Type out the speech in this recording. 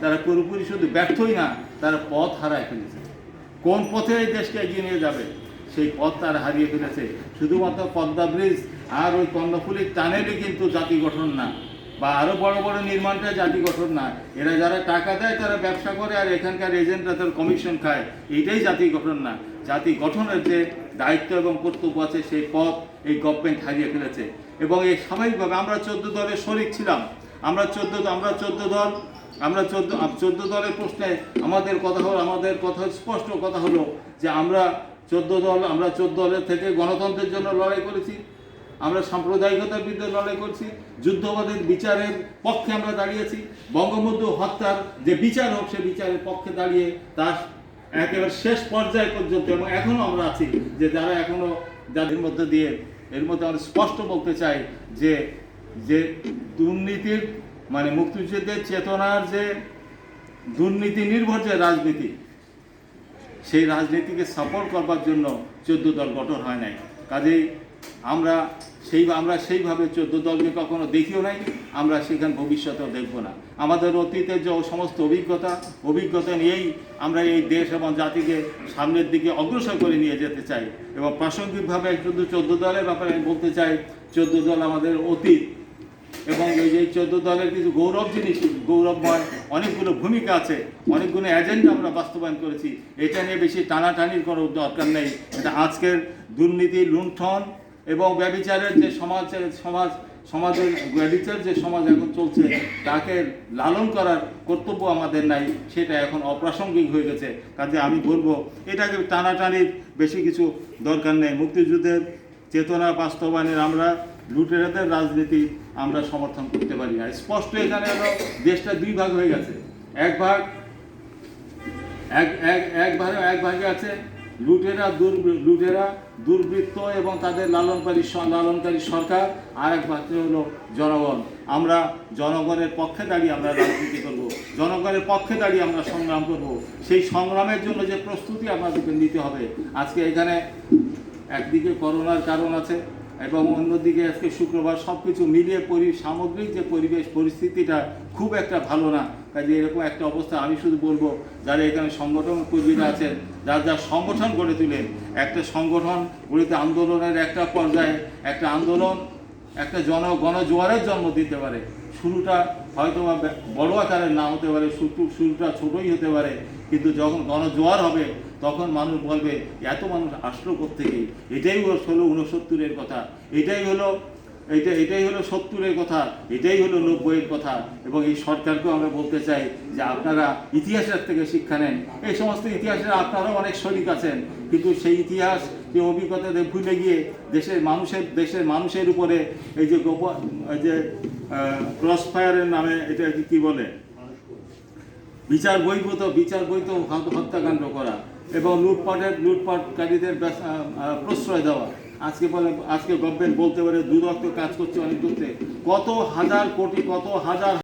তারা পুরোপুরি শুধু ব্যর্থই না, তারা পথ হারায় ফেলেছে। কোন পথে এই দেশকে এগিয়ে নিয়ে যাবে? সেই পথ তারা হারিয়ে ফেলেছে। শুধুমাত্র পদ্মা ব্রিজ আর ওই কর্ণফুলির টানেলই কিন্তু জাতি গঠন না, বা আরও বড় বড় নির্মাণটা জাতি গঠন না। এরা যারা টাকা দেয়, তারা ব্যবসা করে, আর এখানকার এজেন্টরা তার কমিশন খায়। এইটাই জাতি গঠন না। জাতি গঠনের যে দায়িত্ব এবং কর্তব্য আছে, সেই পথ এই গভর্নমেন্ট হারিয়ে ফেলেছে। এবং এই স্বাভাবিকভাবে আমরা চোদ্দ দলের শরিক ছিলাম। আমরা চোদ্দ আমরা চোদ্দ দল আমরা চোদ্দ চোদ্দ দলের প্রশ্নে আমাদের কথা হলো আমাদের কথা স্পষ্ট কথা হলো যে আমরা চোদ্দ দল আমরা চোদ্দ দলের থেকে গণতন্ত্রের জন্য লড়াই করেছি। আমরা সাম্প্রদায়িকতার বিরুদ্ধে লড়াই করছি। যুদ্ধবাদের বিচারের পক্ষে আমরা দাঁড়িয়েছি। বঙ্গবন্ধু হত্যার যে বিচার হোক, সে বিচারের পক্ষে দাঁড়িয়ে তার একেবারে শেষ পর্যায়ে পর্যন্ত এবং এখনও আমরা আছি যে যারা এখনও যাদের মধ্যে দিয়ে এর মধ্যে আমরা স্পষ্ট বলতে চাই যে যে দুর্নীতির মানে মুক্তিযুদ্ধের চেতনার যে দুর্নীতি নির্ভর যে রাজনীতি, সেই রাজনীতিকে সাপোর্ট করবার জন্য চোদ্দ দল গঠন হয় নাই। কাজেই আমরা সেই, আমরা সেইভাবে চোদ্দ দলকে কখনো দেখিও নাই, আমরা সেখানে ভবিষ্যতেও দেখব না। আমাদের অতীতের যে সমস্ত অভিজ্ঞতা অভিজ্ঞতা নিয়েই আমরা এই দেশ এবং জাতিকে সামনের দিকে অগ্রসর করে নিয়ে যেতে চাই এবং প্রাসঙ্গিকভাবে শুধু চোদ্দ দলের ব্যাপারে আমি বলতে চাই, চোদ্দ দল আমাদের অতীত এবং এই যে চোদ্দ দলের কিছু গৌরব জিনিস গৌরবময় অনেকগুলো ভূমিকা আছে, অনেকগুলো এজেন্ডা আমরা বাস্তবায়ন করেছি। এটা নিয়ে বেশি টানাটানির কোনো দরকার নেই। এটা আজকের দুর্নীতি, লুণ্ঠন এবং ব্যবিচারের যে সমাজ সমাজ, সমাজের ব্যবিচার যে সমাজ এখন চলছে, তাকে লালন করার কর্তব্য আমাদের নাই, সেটা এখন অপ্রাসঙ্গিক হয়ে গেছে। কাজে আমি বলব, এটাকে টানাটানির বেশি কিছু দরকার নেই। মুক্তিযুদ্ধের চেতনা বাস্তবায়নের আমরা লুটেরাদের রাজনীতি আমরা সমর্থন করতে পারি না। স্পষ্ট এখানে দেশটা দুই ভাগ হয়ে গেছে। এক ভাগ, এক এক এক ভাগে এক ভাগে আছে লুটেরা দুর লুটেরা, দুর্বৃত্ত এবং তাদের লালনকারী লালনকারী সরকার আর এক ভাগে হলো জনগণ। আমরা জনগণের পক্ষে দাঁড়িয়ে আমরা রাজনীতি করব, জনগণের পক্ষে দাঁড়িয়ে আমরা সংগ্রাম করব। সেই সংগ্রামের জন্য যে প্রস্তুতি আমাদেরকে নিতে হবে। আজকে এখানে একদিকে করোনার কারণ আছে এবং অন্যদিকে আজকে শুক্রবার সব কিছু মিলিয়ে পরি, সামগ্রিক যে পরিবেশ, পরিস্থিতিটা খুব একটা ভালো না। কাজে এরকম একটা অবস্থা আমি শুধু বলব, যারা এখানে সংগঠন কর্মীরা আছেন, যার যার সংগঠন গড়ে তুলেন, একটা সংগঠন গড়িতে আন্দোলনের একটা পর্যায়ে, একটা আন্দোলন, একটা জন, গণজোয়ারের জন্ম দিতে পারে। শুরুটা হয়তো বা বড় আকারের না হতে পারে, শুরু শুরুটা ছোটই হতে পারে, কিন্তু যখন গণজোয়ার হবে, তখন মানুষ বলবে, এত মানুষ আসলো থেকে এটাই হলো উনসত্তরের কথা। এটাই হলো এটা এটাই হলো সত্তরের কথা, এটাই হলো নব্বইয়ের কথা। এবং এই সরকারকেও আমরা বলতে চাই যে আপনারা ইতিহাসের থেকে শিক্ষা নেন। এই সমস্ত ইতিহাসের আপনারাও অনেক শরিক আছেন, কিন্তু সেই ইতিহাস যে অভিজ্ঞতাতে ভুলে গিয়ে দেশের মানুষের দেশের মানুষের উপরে এই যে যে ক্রস ফায়ারের নামে এটা কি- বলে? বিচার বহির্ভূত, বিচার বৈধ হত্যাকাণ্ড করা এবং লুটপাটের, লুটপাটকারীদের প্রশ্রয় দেওয়া। আজকে বলে, আজকে গভর্নমেন্ট বলতে পারে দুদক তো কাজ করছে অনেক দূরতে কত হাজার কোটি, কত হাজার